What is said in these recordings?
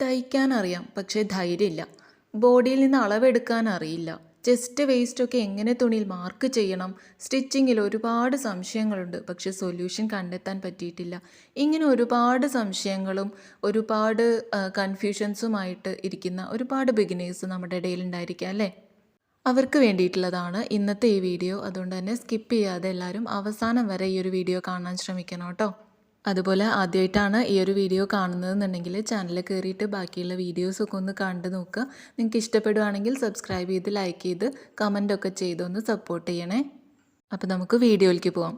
തയ്ക്കാൻ അറിയാം പക്ഷേ ധൈര്യമില്ല. ബോഡിയിൽ നിന്ന് അളവെടുക്കാൻ അറിയില്ല ചെസ്റ്റ് വേസ്റ്റൊക്കെ എങ്ങനെ തുണിയിൽ മാർക്ക് ചെയ്യണം? സ്റ്റിച്ചിങ്ങിൽ ഒരുപാട് സംശയങ്ങളുണ്ട് പക്ഷേ സൊല്യൂഷൻ കണ്ടെത്താൻ പറ്റിയിട്ടില്ല. ഇങ്ങനെ ഒരുപാട് സംശയങ്ങളും ഒരുപാട് കൺഫ്യൂഷൻസുമായിട്ട് ഇരിക്കുന്ന ഒരുപാട് ബിഗിനേഴ്സ് നമ്മുടെ ഇടയിൽ ഉണ്ടായിരിക്കാം അല്ലേ? അവർക്ക് വേണ്ടിയിട്ടുള്ളതാണ് ഇന്നത്തെ ഈ വീഡിയോ. അതുകൊണ്ട് തന്നെ സ്കിപ്പ് ചെയ്യാതെ എല്ലാവരും അവസാനം വരെ ഈ ഒരു വീഡിയോ കാണാൻ ശ്രമിക്കണം കേട്ടോ. അതുപോലെ ആദ്യമായിട്ടാണ് ഈ ഒരു വീഡിയോ കാണുന്നതെന്നുണ്ടെങ്കിൽ ചാനൽ കയറിയിട്ട് ബാക്കിയുള്ള വീഡിയോസൊക്കെ ഒന്ന് കണ്ടു നോക്കുക. നിങ്ങൾക്ക് ഇഷ്ടപ്പെടുവാണെങ്കിൽ സബ്സ്ക്രൈബ് ചെയ്ത് ലൈക്ക് ചെയ്ത് കമന്റൊക്കെ ചെയ്തൊന്ന് സപ്പോർട്ട് ചെയ്യണേ. അപ്പോൾ നമുക്ക് വീഡിയോയിലേക്ക് പോവാം.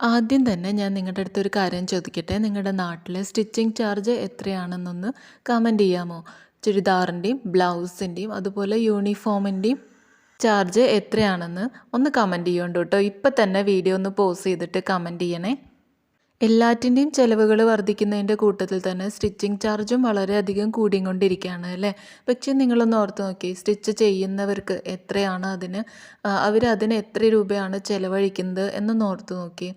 ആദ്യം തന്നെ ഞാൻ നിങ്ങളുടെ അടുത്തൊരു കാര്യം ചോദിക്കട്ടെ. നിങ്ങളുടെ നാട്ടിലെ സ്റ്റിച്ചിങ് ചാർജ് എത്രയാണെന്നൊന്ന് കമന്റ് ചെയ്യാമോ? ചുരിദാറിന്റെയും ബ്ലൗസിന്റെയും അതുപോലെ യൂണിഫോമിന്റെയും ചാർജ് എത്രയാണെന്ന് ഒന്ന് കമന്റ് ചെയ്യുന്നുണ്ട് കേട്ടോ ഇപ്പം തന്നെ വീഡിയോ ഒന്ന് പോസ് ചെയ്തിട്ട് കമന്റ് ചെയ്യണേ. എല്ലാറ്റിന്റെയും ചിലവുകൾ വർദ്ധിക്കുന്നതിന്റെ കൂട്ടത്തിൽ തന്നെ സ്റ്റിച്ചിങ് ചാർജും വളരെയധികം കൂടിക്കൊണ്ടിരിക്കുകയാണ് അല്ലേ? പക്ഷേ നിങ്ങളൊന്ന് ഓർത്ത് നോക്കി സ്റ്റിച്ച് ചെയ്യുന്നവർക്ക് എത്രയാണ് അതിന് അവർ അതിന് എത്ര രൂപയാണ് ചിലവഴിക്കുന്നത് എന്നൊന്ന് ഓർത്ത് നോക്കി.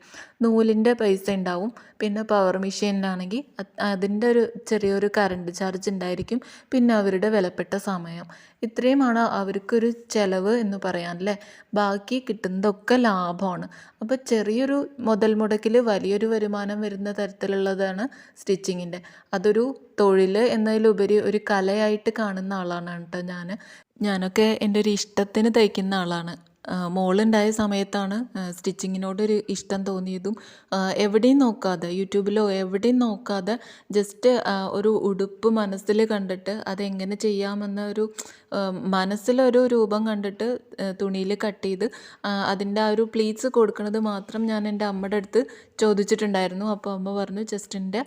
നൂലിന്റെ പൈസ ഉണ്ടാവും പിന്നെ പവർ മെഷീനിലാണെങ്കിൽ അതിന്റെ ഒരു ചെറിയൊരു കറണ്ട് ചാർജ് ഉണ്ടായിരിക്കും പിന്നെ അവരുടെ വിലപ്പെട്ട സമയം. ഇത്രയുമാണ് അവർക്കൊരു ചിലവ് എന്ന് പറയാൻ അല്ലേ? ബാക്കി കിട്ടുന്നതൊക്കെ ലാഭമാണ്. അപ്പോൾ ചെറിയൊരു മുതൽ മുടക്കിൽ വലിയൊരു വരുമാനം വരുന്ന തരത്തിലുള്ളതാണ് സ്റ്റിച്ചിങ്ങിന്റെ. അതൊരു തൊഴിൽ എന്നതിലുപരി ഒരു കലയായിട്ട് കാണുന്ന ആളാണ് കേട്ടോ ഞാൻ ഞാനൊക്കെ എന്റെ ഒരു ഇഷ്ടത്തിന് തയ്ക്കുന്ന ആളാണ്. മോളുണ്ടായ സമയത്താണ് സ്റ്റിച്ചിങ്ങിനോടൊരു ഇഷ്ടം തോന്നിയതും. എവിടെയും നോക്കാതെ യൂട്യൂബിലോ എവിടെയും നോക്കാതെ ജസ്റ്റ് ഒരു ഉടുപ്പ് മനസ്സിൽ കണ്ടിട്ട് അതെങ്ങനെ ചെയ്യാമെന്ന ഒരു മനസ്സിലൊരു രൂപം കണ്ടിട്ട് തുണിയിൽ കട്ട് ചെയ്ത് അതിന്റെ ആ ഒരു പ്ലീറ്റ്സ് കൊടുക്കുന്നത് മാത്രം ഞാൻ എന്റെ അമ്മയുടെ അടുത്ത് ചോദിച്ചിട്ടുണ്ടായിരുന്നു. അപ്പോൾ അമ്മ പറഞ്ഞു ജസ്റ്റിന്റെ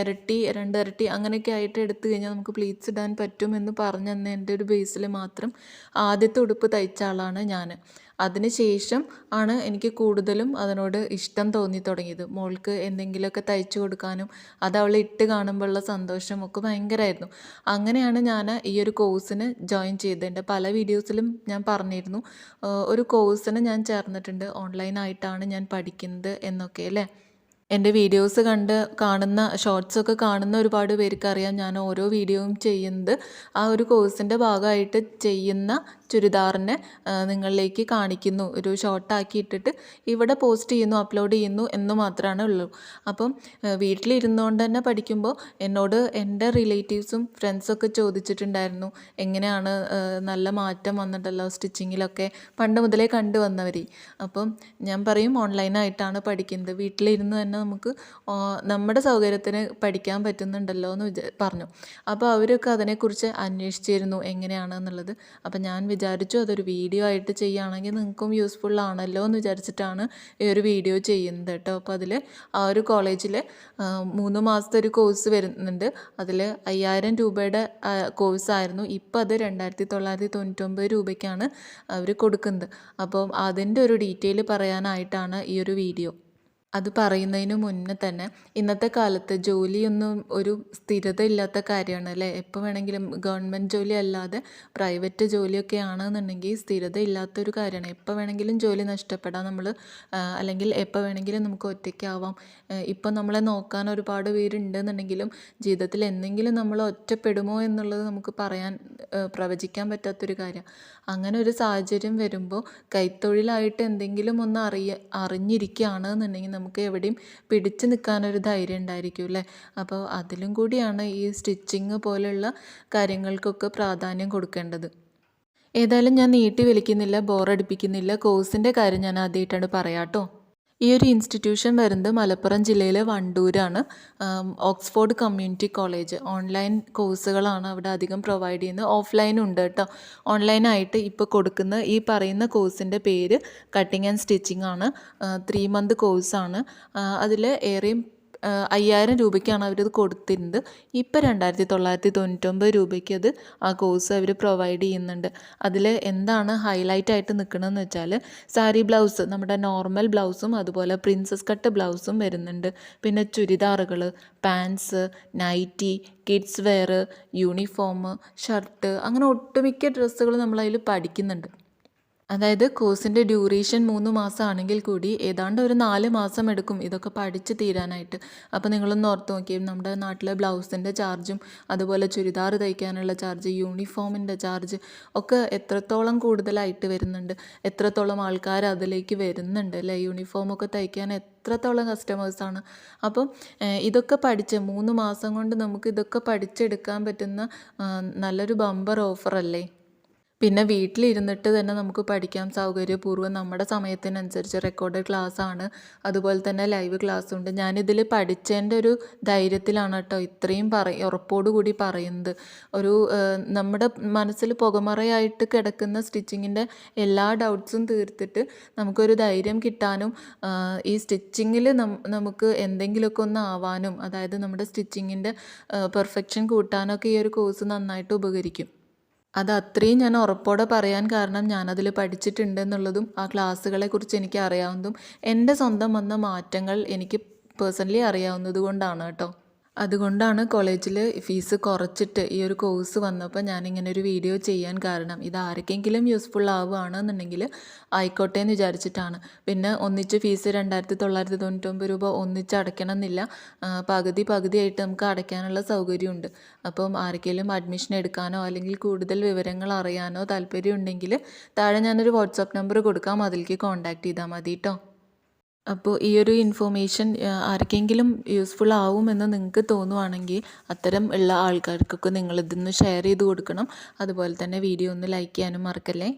ഇരട്ടി രണ്ടിരട്ടി അങ്ങനെയൊക്കെ ആയിട്ട് എടുത്തു കഴിഞ്ഞാൽ നമുക്ക് പ്ലീറ്റ്സ് ഇടാൻ പറ്റുമെന്ന് പറഞ്ഞു തന്നെ എന്റെ ഒരു ബേസിൽ മാത്രം ആദ്യത്തെ ഉടുപ്പ് തയ്ച്ച ആളാണ് ഞാൻ. അതിന് ശേഷം ആണ് എനിക്ക് കൂടുതലും അതിനോട് ഇഷ്ടം തോന്നി തുടങ്ങിയത്. മോൾക്ക് എന്തെങ്കിലുമൊക്കെ തയ്ച്ചു കൊടുക്കാനും അത് അവൾ ഇട്ട് കാണുമ്പോഴുള്ള സന്തോഷമൊക്കെ ഭയങ്കരമായിരുന്നു. അങ്ങനെയാണ് ഞാൻ ഈ ഒരു കോഴ്സിന് ജോയിൻ ചെയ്തത്. എന്റെ പല വീഡിയോസിലും ഞാൻ പറഞ്ഞിരുന്നു. ഒരു കോഴ്സിന് ഞാൻ ചേർന്നിട്ടുണ്ട്. ഓൺലൈനായിട്ടാണ് ഞാൻ പഠിക്കുന്നത് എന്നൊക്കെ അല്ലേ? എന്റെ വീഡിയോസ് കണ്ട് കാണുന്ന ഷോർട്സൊക്കെ കാണുന്ന ഒരുപാട് പേർക്കറിയാം ഞാൻ ഓരോ വീഡിയോയും ചെയ്യുന്നത്. ആ ഒരു കോഴ്സിന്റെ ഭാഗമായിട്ട് ചെയ്യുന്ന ചുരിദാറിനെ നിങ്ങളിലേക്ക് കാണിക്കുന്നു. ഒരു ഷോർട്ടാക്കി ഇട്ടിട്ട് ഇവിടെ പോസ്റ്റ് ചെയ്യുന്നു അപ്ലോഡ് ചെയ്യുന്നു എന്ന് മാത്രമാണ് ഉള്ളൂ. അപ്പം വീട്ടിലിരുന്നുകൊണ്ട് തന്നെ പഠിക്കുമ്പോൾ എന്നോട് എന്റെ റിലേറ്റീവ്സും ഫ്രണ്ട്സൊക്കെ ചോദിച്ചിട്ടുണ്ടായിരുന്നു. എങ്ങനെയാണ് നല്ല മാറ്റം വന്നിട്ടല്ലോ സ്റ്റിച്ചിങ്ങിലൊക്കെ പണ്ട് മുതലേ കണ്ടു വന്നവർ അപ്പം ഞാൻ പറയും ഓൺലൈനായിട്ടാണ് പഠിക്കുന്നത്. വീട്ടിലിരുന്ന് തന്നെ നമുക്ക് നമ്മുടെ സൗകര്യത്തിന് പഠിക്കാൻ പറ്റുന്നുണ്ടല്ലോ എന്ന് വിചാ പറഞ്ഞു. അപ്പോൾ അവരൊക്കെ അതിനെക്കുറിച്ച് അന്വേഷിച്ചിരുന്നു എങ്ങനെയാണ് എന്നുള്ളത് അപ്പം ഞാൻ വിചാരിച്ചു അതൊരു വീഡിയോ ആയിട്ട് ചെയ്യുകയാണെങ്കിൽ നിങ്ങൾക്കും യൂസ്ഫുൾ ആണല്ലോ എന്ന് വിചാരിച്ചിട്ടാണ് ഈ ഒരു വീഡിയോ ചെയ്യുന്നത് കേട്ടോ. അപ്പോൾ അതിൽ ആ ഒരു കോളേജിൽ മൂന്ന് മാസത്തെ ഒരു കോഴ്സ് വരുന്നുണ്ട്. അതിൽ അയ്യായിരം രൂപയുടെ കോഴ്സായിരുന്നു ഇപ്പോൾ അത് രണ്ടായിരത്തി തൊള്ളായിരത്തി തൊണ്ണൂറ്റൊമ്പത് രൂപയ്ക്കാണ് അവർ കൊടുക്കുന്നത്. അപ്പം അതിന്റെ ഒരു ഡീറ്റെയിൽ പറയാനായിട്ടാണ് ഈ ഒരു വീഡിയോ. അത് പറയുന്നതിന് മുന്നേ തന്നെ ഇന്നത്തെ കാലത്ത് ജോലിയൊന്നും ഒരു സ്ഥിരത ഇല്ലാത്ത കാര്യമാണ് അല്ലേ? എപ്പോൾ വേണമെങ്കിലും ഗവൺമെന്റ് ജോലി അല്ലാതെ പ്രൈവറ്റ് ജോലിയൊക്കെ ആണെന്നുണ്ടെങ്കിൽ സ്ഥിരത ഇല്ലാത്തൊരു കാര്യമാണ്. എപ്പോൾ വേണമെങ്കിലും ജോലി നഷ്ടപ്പെടാം നമ്മൾ അല്ലെങ്കിൽ എപ്പോൾ വേണമെങ്കിലും നമുക്ക് ഒറ്റയ്ക്കാവാം. ഇപ്പം നമ്മളെ നോക്കാൻ ഒരുപാട് പേരുണ്ടെന്നുണ്ടെങ്കിലും ജീവിതത്തിൽ എന്തെങ്കിലും നമ്മൾ ഒറ്റപ്പെടുമോ എന്നുള്ളത് നമുക്ക് പറയാൻ പ്രവചിക്കാൻ പറ്റാത്തൊരു കാര്യം. അങ്ങനെ ഒരു സാഹചര്യം വരുമ്പോൾ കൈത്തൊഴിലായിട്ട് എന്തെങ്കിലും ഒന്ന് അറിയ അറിഞ്ഞിരിക്കുകയാണ് എന്നുണ്ടെങ്കിൽ നമുക്ക് എവിടെയും പിടിച്ചു നിൽക്കാനൊരു ധൈര്യം ഉണ്ടായിരിക്കും അല്ലേ? അപ്പോൾ അതിലും കൂടിയാണ് ഈ സ്റ്റിച്ചിങ് പോലെയുള്ള കാര്യങ്ങൾക്കൊക്കെ പ്രാധാന്യം കൊടുക്കേണ്ടത്. ഏതായാലും ഞാൻ നീട്ടി വലിക്കുന്നില്ല ബോറടിപ്പിക്കുന്നില്ല. കോഴ്സിന്റെ കാര്യം ഞാൻ ആദ്യമായിട്ടാണ് പറയാം കേട്ടോ. ഈ ഒരു ഇൻസ്റ്റിറ്റ്യൂഷൻ വരുന്നത് മലപ്പുറം ജില്ലയിലെ വണ്ടൂരാണ്. Oxford community college. ഓൺലൈൻ കോഴ്സുകളാണ് അവിടെ അധികം പ്രൊവൈഡ് ചെയ്യുന്നത്. ഓഫ്ലൈനും ഉണ്ട് കേട്ടോ. ഓൺലൈനായിട്ട് ഇപ്പോൾ കൊടുക്കുന്ന ഈ പറയുന്ന കോഴ്സിന്റെ പേര് കട്ടിങ് ആൻഡ് സ്റ്റിച്ചിങ് ആണ്. ത്രീ മന്ത് കോഴ്സാണ് അതിൽ ഏറെയും അയ്യായിരം രൂപയ്ക്കാണ് അവരത് കൊടുത്തിരുന്നത്. ഇപ്പോൾ രണ്ടായിരത്തി തൊള്ളായിരത്തി തൊണ്ണൂറ്റൊമ്പത് രൂപയ്ക്ക് അത് ആ കോഴ്സ് അവർ പ്രൊവൈഡ് ചെയ്യുന്നുണ്ട്. അതിൽ എന്താണ് ഹൈലൈറ്റ് ആയിട്ട് നിൽക്കണമെന്ന് വെച്ചാൽ സാരി ബ്ലൗസ് നമ്മുടെ നോർമൽ ബ്ലൗസും അതുപോലെ പ്രിൻസസ് കട്ട് ബ്ലൗസും വരുന്നുണ്ട്. പിന്നെ ചുരിദാറുകൾ pants nighty kids wear uniform shirt അങ്ങനെ ഒട്ടുമിക്ക ഡ്രസ്സുകൾ നമ്മളതിൽ പഠിക്കുന്നുണ്ട്. അതായത് കോഴ്സിന്റെ ഡ്യൂറേഷൻ മൂന്ന് മാസമാണെങ്കിൽ കൂടി ഏതാണ്ട് ഒരു നാല് മാസം എടുക്കും ഇതൊക്കെ പഠിച്ച് തീരാനായിട്ട്. അപ്പോൾ നിങ്ങളൊന്ന് ഓർത്ത് നോക്കിയേ നമ്മുടെ നാട്ടിലെ ബ്ലൗസിന്റെ ചാർജും അതുപോലെ ചുരിദാർ തയ്ക്കാനുള്ള ചാർജ് യൂണിഫോമിന്റെ ചാർജ് ഒക്കെ എത്രത്തോളം കൂടുതലായിട്ട് വരുന്നുണ്ട്? എത്രത്തോളം ആൾക്കാർ അതിലേക്ക് വരുന്നുണ്ട് അല്ലേ? യൂണിഫോമൊക്കെ തയ്ക്കാൻ എത്രത്തോളം കസ്റ്റമേഴ്സാണ് അപ്പം ഇതൊക്കെ പഠിച്ച് മൂന്ന് മാസം കൊണ്ട് നമുക്ക് ഇതൊക്കെ പഠിച്ചെടുക്കാൻ പറ്റുന്ന നല്ലൊരു ബമ്പർ ഓഫറല്ലേ പിന്നെ വീട്ടിലിരുന്നിട്ട് തന്നെ നമുക്ക് പഠിക്കാൻ സൗകര്യപൂർവം നമ്മുടെ സമയത്തിനനുസരിച്ച് റെക്കോർഡ് ക്ലാസ് ആണ്. അതുപോലെ തന്നെ ലൈവ് ക്ലാസ് ഉണ്ട്. ഞാനിതിൽ പഠിച്ചതിന്റെ ഒരു ധൈര്യത്തിലാണ് കേട്ടോ ഇത്രയും പറ കൂടി പറയുന്നത്. ഒരു നമ്മുടെ മനസ്സിൽ പുകമറയായിട്ട് കിടക്കുന്ന സ്റ്റിച്ചിങ്ങിന്റെ എല്ലാ ഡൗട്ട്സും തീർത്തിട്ട് നമുക്കൊരു ധൈര്യം കിട്ടാനും ഈ സ്റ്റിച്ചിങ്ങിൽ നമുക്ക് എന്തെങ്കിലുമൊക്കെ ഒന്ന് ആവാനും അതായത് നമ്മുടെ സ്റ്റിച്ചിങ്ങിന്റെ പെർഫെക്ഷൻ കൂട്ടാനൊക്കെ ഈ ഒരു കോഴ്സ് നന്നായിട്ട് ഉപകരിക്കും. അത് അത്രയും ഞാൻ ഉറപ്പോടെ പറയാൻ കാരണം ഞാനതിൽ പഠിച്ചിട്ടുണ്ട് എന്നുള്ളതും ആ ക്ലാസ്സുകളെ കുറിച്ച് എനിക്ക് അറിയാവുന്നതും എന്റെ സ്വന്തം വന്ന മാറ്റങ്ങൾ എനിക്ക് പേഴ്സണലി അറിയാവുന്നത് കൊണ്ടാണ് കേട്ടോ. അതുകൊണ്ടാണ് കോളേജിൽ ഫീസ് കുറച്ചിട്ട് ഈ ഒരു കോഴ്സ് വന്നപ്പോൾ ഞാനിങ്ങനെ ഒരു വീഡിയോ ചെയ്യാൻ കാരണം ഇത് ആർക്കെങ്കിലും യൂസ്ഫുൾ ആവുകയാണെന്നുണ്ടെങ്കിൽ ആയിക്കോട്ടെ എന്ന് വിചാരിച്ചിട്ടാണ്. പിന്നെ ഒന്നിച്ച് ഫീസ് രണ്ടായിരത്തി തൊള്ളായിരത്തി തൊണ്ണൂറ്റൊമ്പത് രൂപ ഒന്നിച്ച് അടയ്ക്കണം എന്നില്ല പകുതി പകുതിയായിട്ട് നമുക്ക് അടയ്ക്കാനുള്ള സൗകര്യമുണ്ട്. അപ്പം ആർക്കെങ്കിലും അഡ്മിഷൻ എടുക്കാനോ അല്ലെങ്കിൽ കൂടുതൽ വിവരങ്ങൾ അറിയാനോ താല്പര്യമുണ്ടെങ്കിൽ താഴെ ഞാനൊരു വാട്സാപ്പ് നമ്പർ കൊടുക്കാം. അതിലേക്ക് കോൺടാക്റ്റ് ചെയ്താൽ മതി കേട്ടോ. അപ്പോൾ ഈ ഒരു ഇൻഫോർമേഷൻ ആർക്കെങ്കിലും യൂസ്ഫുൾ ആവുമെന്ന് നിങ്ങൾക്ക് തോന്നുവാണെങ്കിൽ അത്തരം ഉള്ള ആൾക്കാർക്കൊക്കെ നിങ്ങളിതൊന്ന് ഷെയർ ചെയ്ത് കൊടുക്കണം. അതുപോലെ തന്നെ വീഡിയോ ഒന്ന് ലൈക്ക് ചെയ്യാനും മറക്കല്ലേ.